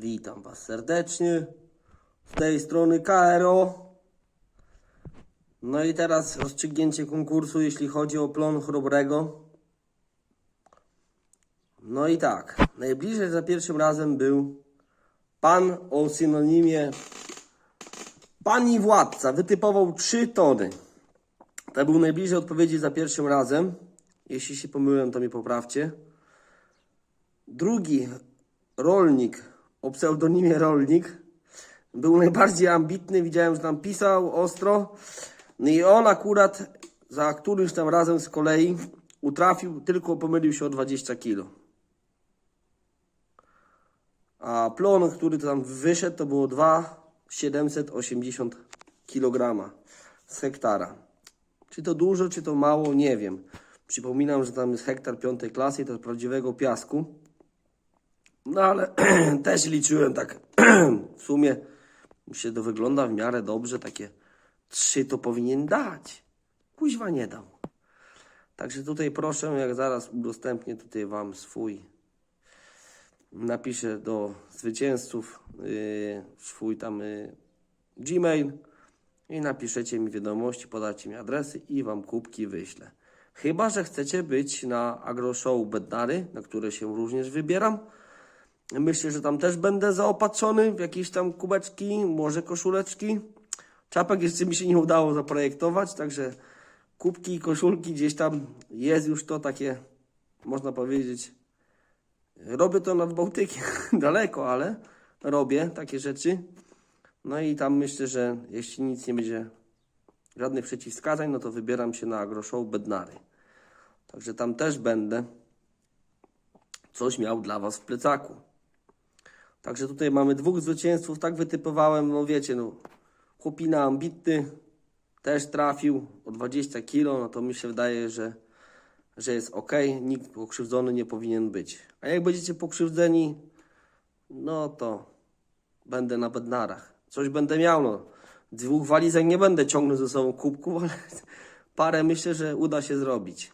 Witam Was serdecznie. Z tej strony KRO. No i teraz rozstrzygnięcie konkursu, jeśli chodzi o plon chrobrego. No i tak, najbliżej za pierwszym razem był pan o synonimie pani władca. Wytypował 3 tony. To był najbliżej odpowiedzi za pierwszym razem. Jeśli się pomyliłem, to mi poprawcie. Drugi rolnik o pseudonimie Rolnik był najbardziej ambitny. Widziałem, że tam pisał ostro. No i on akurat za którymś tam razem z kolei utrafił, tylko pomylił się o 20 kilo. A plon, który tam wyszedł, to było 2,780 kg z hektara. Czy to dużo, czy to mało, nie wiem. Przypominam, że tam jest hektar piątej klasy, to prawdziwego piasku. No ale też liczyłem tak w sumie. Myślę, to wygląda w miarę dobrze. Takie trzy to powinien dać. Kuźwa nie dał. Także tutaj proszę, jak zaraz udostępnię tutaj Wam swój, napiszę do zwycięzców yy, swój tam yy, Gmail i napiszecie mi wiadomości, podacie mi adresy i Wam kubki wyślę. Chyba, że chcecie być na Agro Show Bednary, na które się również wybieram. Myślę, że tam też będę zaopatrzony w jakieś tam kubeczki, może koszuleczki. Czapek jeszcze mi się nie udało zaprojektować, także kubki i koszulki gdzieś tam jest już to takie, można powiedzieć, robię to nad Bałtykiem, daleko, ale robię takie rzeczy. No i tam myślę, że jeśli nic nie będzie, żadnych przeciwwskazań, no to wybieram się na agroshow Bednary. Także tam też będę coś miał dla Was w plecaku. Także tutaj mamy dwóch zwycięzców, tak wytypowałem, no wiecie, no chłopina ambitny też trafił o 20 kilo, no to mi się wydaje, że, że jest ok, nikt pokrzywdzony nie powinien być. A jak będziecie pokrzywdzeni, no to będę na bednarach. Coś będę miał, no. Dwóch walizek nie będę ciągnął ze sobą kubków, ale parę myślę, że uda się zrobić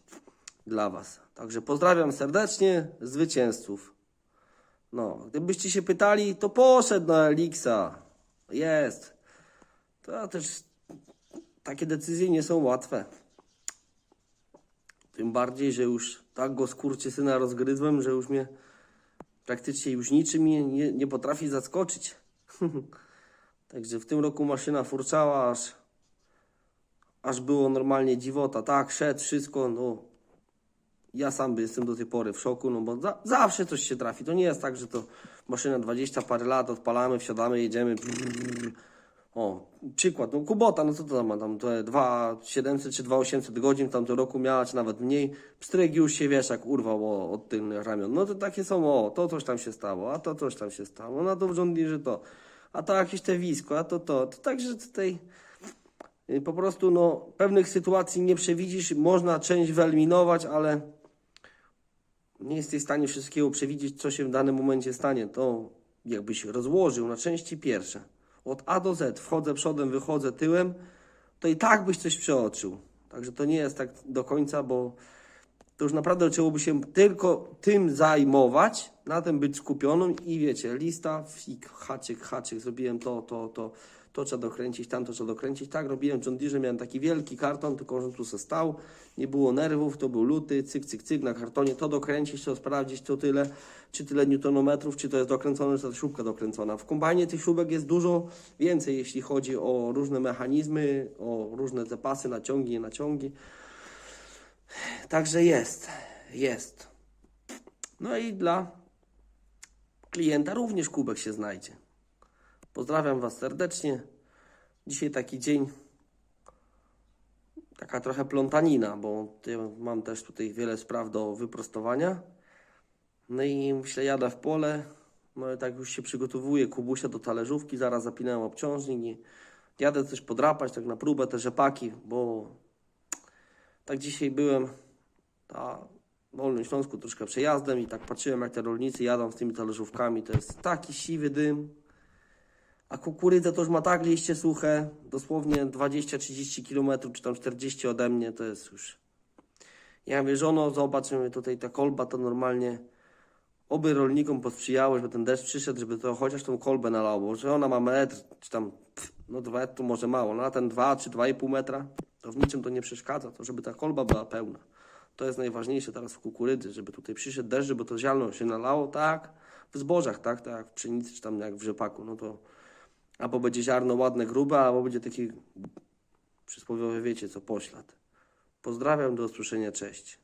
dla Was. Także pozdrawiam serdecznie zwycięzców. No, gdybyście się pytali, to poszedł na Elixa. Jest. To też takie decyzje nie są łatwe. Tym bardziej, że już tak go syna rozgryzłem, że już mnie praktycznie już niczym nie, nie, nie potrafi zaskoczyć. Także w tym roku maszyna furczała, aż, aż było normalnie dziwota. Tak, szedł, wszystko, no. Ja sam jestem do tej pory w szoku, no bo za, zawsze coś się trafi. To nie jest tak, że to maszyna 20 parę lat, odpalamy, wsiadamy, jedziemy. O, przykład, no Kubota, no co to tam ma, tam to 2700 czy 2800 godzin w tamtym roku miała, czy nawet mniej. Pstryk już się, wiesz, jak urwał o, od tylnych ramion. No to takie są, o, to coś tam się stało, a to coś tam się stało, no to że to, a to jakieś te wisko, a to to. To także tutaj y, po prostu, no, pewnych sytuacji nie przewidzisz, można część wyeliminować, ale nie jesteś w stanie wszystkiego przewidzieć, co się w danym momencie stanie. To jakbyś rozłożył na części pierwsze, od A do Z, wchodzę przodem, wychodzę tyłem, to i tak byś coś przeoczył. Także to nie jest tak do końca, bo to już naprawdę trzeba się tylko tym zajmować, na tym być skupionym i wiecie, lista, fik, haczyk, haczyk, zrobiłem to, to, to, to trzeba dokręcić, tam to trzeba dokręcić. Tak robiłem John Deere, miałem taki wielki karton, tylko że tu se stał, nie było nerwów, to był luty, cyk, cyk, cyk na kartonie, to dokręcić, to sprawdzić, to tyle, czy tyle newtonometrów, czy to jest dokręcone, czy jest śrubka dokręcona. W kombajnie tych śrubek jest dużo więcej, jeśli chodzi o różne mechanizmy, o różne zapasy, naciągi, nie naciągi. Także jest, jest. No i dla klienta również kubek się znajdzie. Pozdrawiam Was serdecznie. Dzisiaj taki dzień, taka trochę plątanina, bo mam też tutaj wiele spraw do wyprostowania. No i myślę, jadę w pole. No i tak już się przygotowuję, kubusia do talerzówki, zaraz zapinałem obciążnik i jadę coś podrapać, tak na próbę te rzepaki, bo tak dzisiaj byłem na Dolnym Śląsku troszkę przejazdem i tak patrzyłem jak te rolnicy jadą z tymi talerzówkami, to jest taki siwy dym. A kukurydza to już ma tak liście suche, dosłownie 20-30 km, czy tam 40 ode mnie, to jest już... Ja mówię, żono, zobacz, mówię, tutaj ta kolba to normalnie Oby rolnikom posprzyjało, żeby ten deszcz przyszedł, żeby to chociaż tą kolbę nalało, że ona ma metr, czy tam, no dwa metry to może mało, no ten dwa czy dwa i pół metra, to w niczym to nie przeszkadza, to żeby ta kolba była pełna. To jest najważniejsze teraz w kukurydzy, żeby tutaj przyszedł deszcz, żeby to ziarno się nalało, tak, w zbożach, tak, tak w pszenicy, czy tam jak w rzepaku, no to albo będzie ziarno ładne, grube, albo będzie taki przysłowiowy, wiecie co, poślad. Pozdrawiam, do usłyszenia, cześć.